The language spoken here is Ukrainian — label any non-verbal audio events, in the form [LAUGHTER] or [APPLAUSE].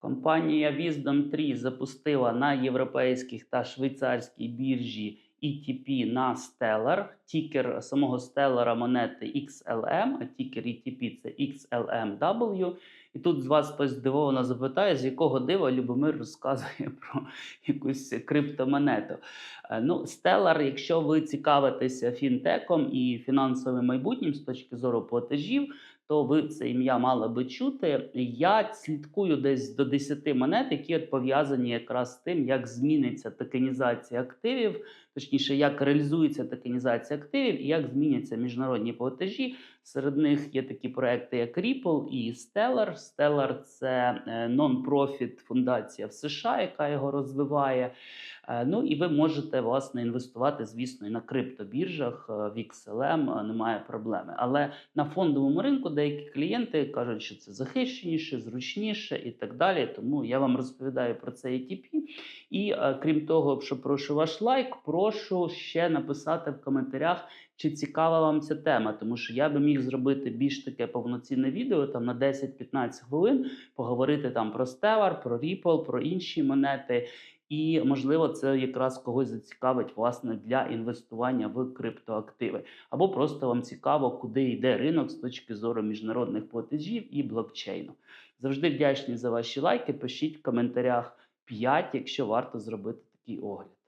Компанія Wisdom 3 запустила на європейських та швейцарській біржі ETP на Stellar. Тікер самого Stellar монети XLM, а тікер ETP це XLMW. І тут з вас хтось здивовано запитає, з якого дива Любомир розказує [LAUGHS] про якусь криптомонету. Е, Ну, Stellar, якщо ви цікавитеся фінтеком і фінансовим майбутнім з точки зору платежів, то ви це ім'я мали би чути. Я слідкую десь до 10 монет, які пов'язані якраз з тим, як зміниться токенізація активів, точніше, як реалізується токенізація активів і як зміняться міжнародні платежі. Серед них є такі проекти, як Ripple і Stellar. Stellar – це е, нон-профіт фундація в США, яка його розвиває. Е, Ну і ви можете власне інвестувати, звісно, і на криптобіржах е, в XLM, е, немає проблеми. Але на фондовому ринку деякі клієнти кажуть, що це захищеніше, зручніше і так далі. Тому я вам розповідаю про це ATP. І е, крім того, що прошу ваш лайк, прошу ще написати в коментарях, чи цікава вам ця тема, тому що я би міг зробити більш таке повноцінне відео там на 10-15 хвилин, поговорити там про Stellar, про Ripple, про інші монети. І можливо, це якраз когось зацікавить власне для інвестування в криптоактиви, або просто вам цікаво, куди йде ринок з точки зору міжнародних платежів і блокчейну. Завжди вдячні за ваші лайки. Пишіть в коментарях 5, якщо варто зробити такий огляд.